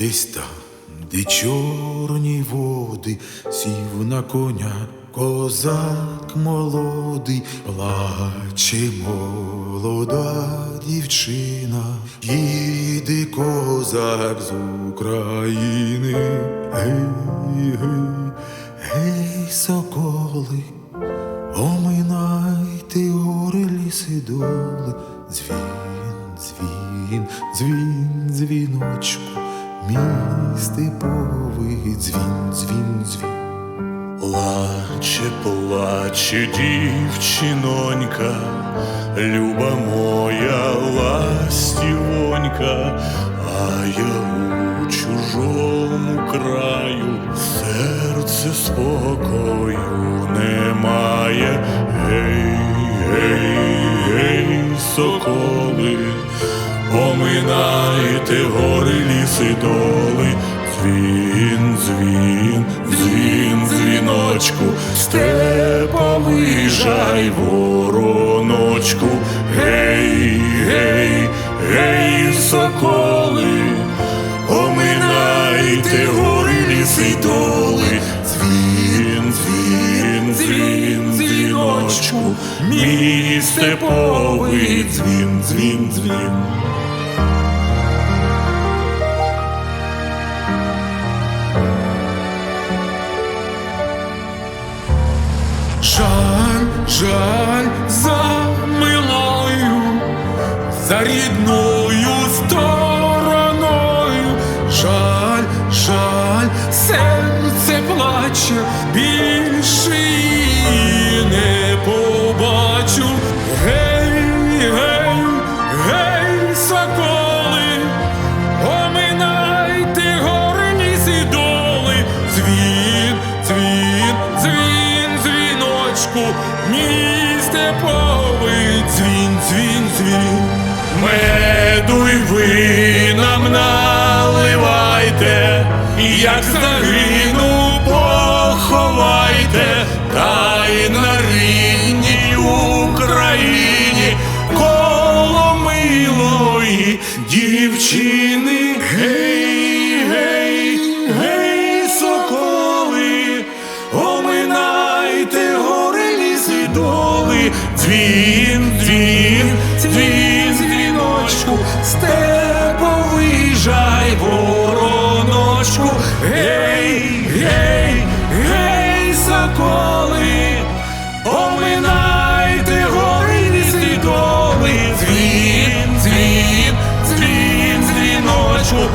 Десь там, де чорні води, сів на коня, козак молодий, плаче молода дівчина, їде козак з України. Гей, гей, гей, соколи, оминайте гори ліси доли, дзвін, дзвін, дзвін, дзвіночку, мій степовий дзвін, дзвін, дзвін. Плаче, плаче дівчинонька, люба моя ластівонька, а я у чужому краю, серце спокою немає. Гей, гей, гей, соколи, Оминайте гори, ліси, доли, дзвін, дзвін, дзвін, дзвіночку, степовий жай вороночку, гей, гей, гей, соколи, оминайте гори, ліси, доли, дзвін, дзвін, дзвін, дзвіночку, мій степовий дзвін, дзвін, дзвін. Жаль, жаль за милою, за рідною стороною, жаль, жаль, серце плаче, воду і ви нам наливайте, і як загину, поховайте, та й на рідній Україні коло милої дівчини. Гей, гей, гей, соколи, оминайте гори ліс і доли, дзвін, дзвін, дзвін ланочку, степовий жай вороночку, гей, гей, гей, соколи, оминайте горини слідоли, дзвін, дзвін, дзвін, дзвіночку.